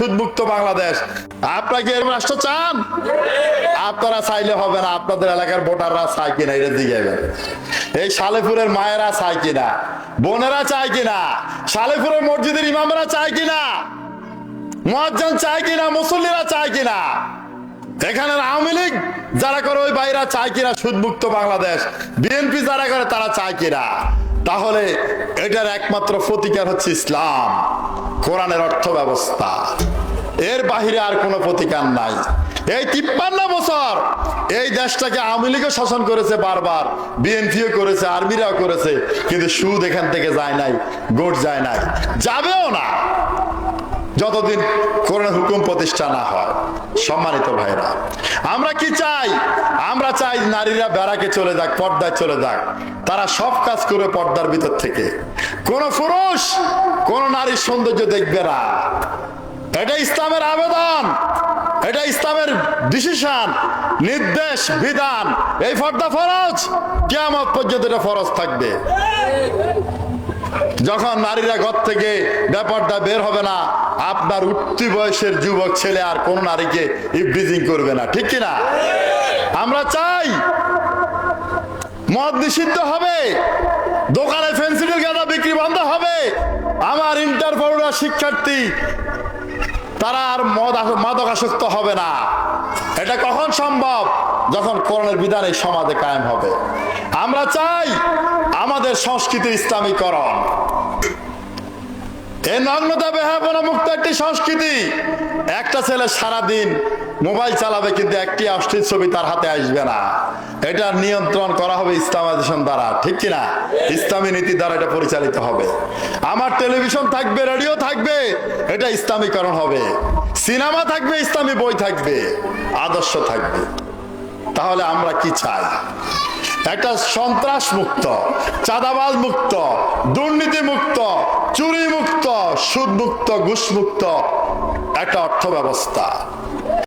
সুদমুক্ত বাংলাদেশ। আপনারা কি এরকম রাষ্ট্র চান? আপনারা চাইলে হবে না, আপনাদের এলাকার ভোটাররা চায় কিনা এর দিকে। এই সালেপুরের মায়েরা চায় কিনা, বোনেরা চায় কিনা সালেপুরের মসজিদের ইমামরা চায় কিনা মহাজন চায় কিনা, মুসল্লিরা চায় কিনা এখানে আওয়ামী লীগ যারা করে ওই বাইরা চায় কিনা, সুদমুক্ত বাংলাদেশ, বিএনপি যারা করে তারা চায় কিনা। তাহলে এটার একমাত্র প্রতিকার হচ্ছে ইসলাম। কোরআনের অর্থ ব্যবস্থা এর বাহিরে আর কোনো প্রতিকার নাই। এই তিপ্পান্ন বছর এই দেশটাকে আওয়ামী লীগও শাসন করেছে বারবার, বিএনপিও করেছে, আর্মিরাও করেছে, কিন্তু সুদ এখান থেকে যায় নাই, গোট যায় নাই। যাবেও না। যতদিন করোনা হুকুম প্রতিষ্ঠা না হয়, সম্মানিত ভাইরা, আমরা কি চাই? আমরা চাই নারীরা বেড়াকে চলে যাক, পর্দায় চলে যাক। তারা সব কাজ করে পর্দার ভিতর থেকে। কোন পুরুষ, কোন নারীর সৌন্দর্য দেখবে না। এটা ইসলামের আবেদন, এটা ইসলামের ডিসিশন নির্দেশ, বিধান। এই পর্দা ফরজ কেমন পর্যন্ত এটা ফরজ থাকবে। যখন নারীরা ঘর থেকে ব্যাপারটা বের হবে না, আপনার উঠতি বয়সের যুবক ছেলে আর কোন নারীকে ইভ্রিজিং করবে না, ঠিক কিনা? আমরা চাই মদ নিষিদ্ধ হবে, দোকানে ফেন্সিডিল গাঁদা বিক্রি বন্ধ হবে। আমার ইন্টার শিক্ষার্থী, তারা আর মদ মাদক আসক্ত হবে না। এটা কখন সম্ভব? যখন করণের বিধান এই সমাজে কায়েম হবে। আমরা চাই সংস্কৃতি ইসলামীকরণ। এই নগ্নতা বেহাপনা মুক্ত একটি সংস্কৃতি। একটা ছেলে সারাদিন মোবাইল চালাবে কিন্তু একটি অশ্লীল ছবি তার হাতে আসবে না। এটা নিয়ন্ত্রণ করা হবে ইসলামাইজেশন দ্বারা, ঠিক কিনা ইসলামী নীতি দ্বারা এটা পরিচালিত হবে। আমার টেলিভিশন থাকবে, রেডিও থাকবে, এটা ইসলামীকরণ হবে। সিনেমা থাকবে, ইসলামী বই থাকবে, আদর্শ থাকবে। তাহলে আমরা কি চাই? একটা সন্ত্রাস মুক্ত চাঁদাবাজ মুক্ত দুর্নীতি মুক্ত চুরি মুক্ত সুদ মুক্ত ঘুষ মুক্ত একটা অর্থ ব্যবস্থা